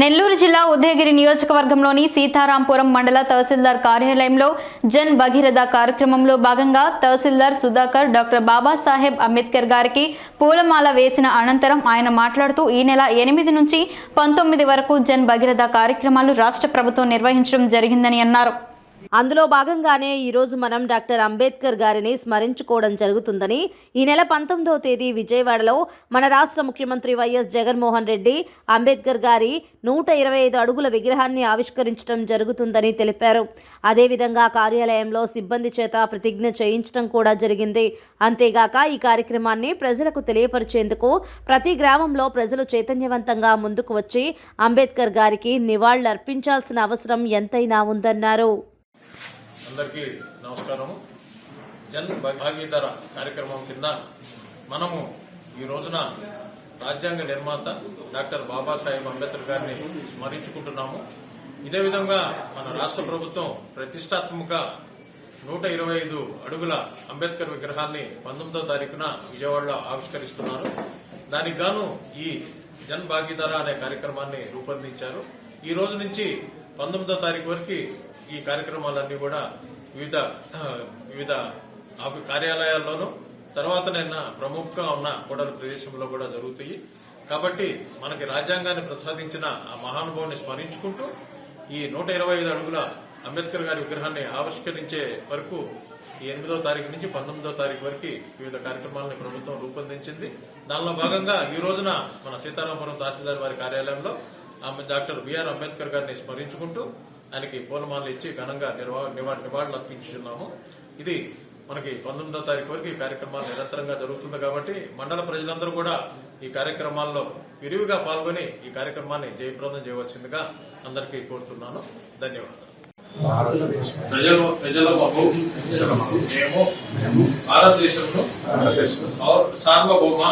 నెల్లూరు జిల్లా ఉదయగిరి నియోజకవర్గంలోని సీతారాంపురం మండల తహసీల్దార్ కార్యాలయంలో జన్ భగీరథ కార్యక్రమంలో భాగంగా తహసీల్దార్ సుధాకర్ డాక్టర్ బాబాసాహెబ్ అంబేద్కర్ గారికి పూలమాల వేసిన అనంతరం ఆయన మాట్లాడుతూ ఈ నెల ఎనిమిది నుంచి పంతొమ్మిది వరకు జన్ భగీరథ కార్యక్రమాలు రాష్ట్ర ప్రభుత్వం నిర్వహించడం జరిగిందని అన్నారు. అందులో భాగంగానే ఈరోజు మనం డాక్టర్ అంబేద్కర్ గారిని స్మరించుకోవడం జరుగుతుందని ఈ నెల పంతొమ్మిదవ తేదీ విజయవాడలో మన రాష్ట్ర ముఖ్యమంత్రి వైఎస్ జగన్మోహన్ రెడ్డి అంబేద్కర్ గారి నూట ఇరవై ఐదు అడుగుల విగ్రహాన్ని ఆవిష్కరించడం జరుగుతుందని తెలిపారు. అదేవిధంగా కార్యాలయంలో సిబ్బంది చేత ప్రతిజ్ఞ చేయించడం కూడా జరిగింది. అంతేగాక ఈ కార్యక్రమాన్ని ప్రజలకు తెలియపరిచేందుకు ప్రతి గ్రామంలో ప్రజలు చైతన్యవంతంగా ముందుకు వచ్చి అంబేద్కర్ గారికి నివాళులర్పించాల్సిన అవసరం ఎంతైనా ఉందన్నారు. అందరికీ నమస్కారము. జన్ భాగీదార కార్యక్రమం కింద మనము ఈ రోజున రాజ్యాంగ నిర్మాత డాక్టర్ బాబాసాహెబ్ అంబేద్కర్ గారిని స్మరించుకుంటున్నాము. ఇదే విధంగా మన రాష్ట్ర ప్రభుత్వం ప్రతిష్టాత్మక నూట ఇరవై ఐదు అడుగుల అంబేద్కర్ విగ్రహాన్ని పంతొమ్మిదో తారీఖున విజయవాడలో ఆవిష్కరిస్తున్నారు. దానికి గాను ఈ జన్ భాగీదార అనే కార్యక్రమాన్ని రూపొందించారు. ఈ రోజు నుంచి పంతొమ్మిదో తారీఖు వరకు ఈ కార్యక్రమాలన్నీ కూడా వివిధ వివిధ కార్యాలయాల్లోనూ తర్వాత నిన్న ప్రముఖంగా ఉన్న కూడల ప్రదేశంలో కూడా జరుగుతాయి. కాబట్టి మనకి రాజ్యాంగాన్ని ప్రసాదించిన ఆ మహానుభావుని స్మరించుకుంటూ ఈ నూట ఇరవై ఐదు అడుగుల అంబేద్కర్ గారి విగ్రహాన్ని ఆవిష్కరించే వరకు ఈ ఎనిమిదో తారీఖు నుంచి పంతొమ్మిదో తారీఖు వరకు వివిధ కార్యక్రమాలను ప్రభుత్వం రూపొందించింది. దానిలో భాగంగా ఈ రోజున మన సీతారామపురం తహసీల్దార్ వారి కార్యాలయంలో ఆమె డాక్టర్ బిఆర్ అంబేద్కర్ గారిని స్మరించుకుంటూ ఆయనకి పూలమాలలు ఇచ్చి ఘనంగా నివాళులు అర్పించున్నాము ఇది మనకి పంతొమ్మిదో తారీఖు వరకు ఈ కార్యక్రమాలు నిరంతరంగా జరుగుతుంది కాబట్టి మండల ప్రజలందరూ కూడా ఈ కార్యక్రమాల్లో విరివిగా పాల్గొని ఈ కార్యక్రమాన్ని జయప్రదం చేయవలసిందిగా అందరికీ కోరుతున్నాను. ధన్యవాదాలు. ప్రజలు ప్రజల మేము భారతదేశంలో సార్వభౌమ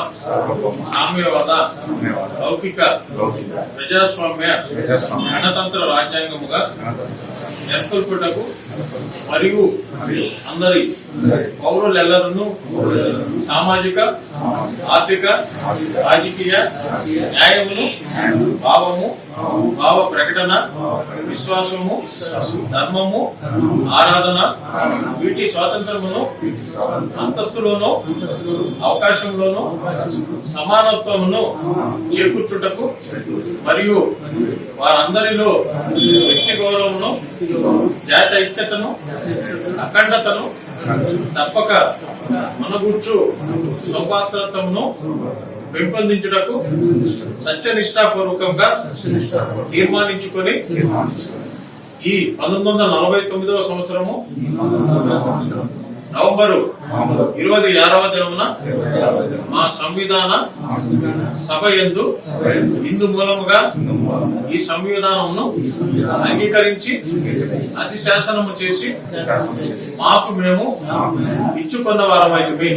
సామ్యవాద లౌకిక ప్రజాస్వామ్య గణతంత్ర రాజ్యాంగముగా నెలకొల్పుటకు మరియు అందరి పౌరులెల్లరూ సామాజిక ఆర్థిక రాజకీయ న్యాయమును భావము భావ ప్రకటన విశ్వాసము ధర్మము ఆరాధన వీటి స్వాతంత్రమును అంతస్తులోను అవకాశంలోను సమానత్వమును చేకూర్చుటకు మరియు వారందరిలో వ్యక్తి గౌరవమును జాతి ఐక్యతను అఖండతను తప్పక మనగూర్చు సౌపాత్రతమును పెంపొందించుటకు సత్యనిష్టాపూర్వకంగా తీర్మానించుకొని ఈ పంతొమ్మిది వందల నలభై తొమ్మిదవ సంవత్సరము నవంబరు ఇరవై ఆరవ దినమున మా సంవిధాన సభ ఎందు ఇందు మూలముగా ఈ సంవిధానమును అంగీకరించి అతి శాసనము చేసి మాకు మేము ఇచ్చుకున్న వారమైతే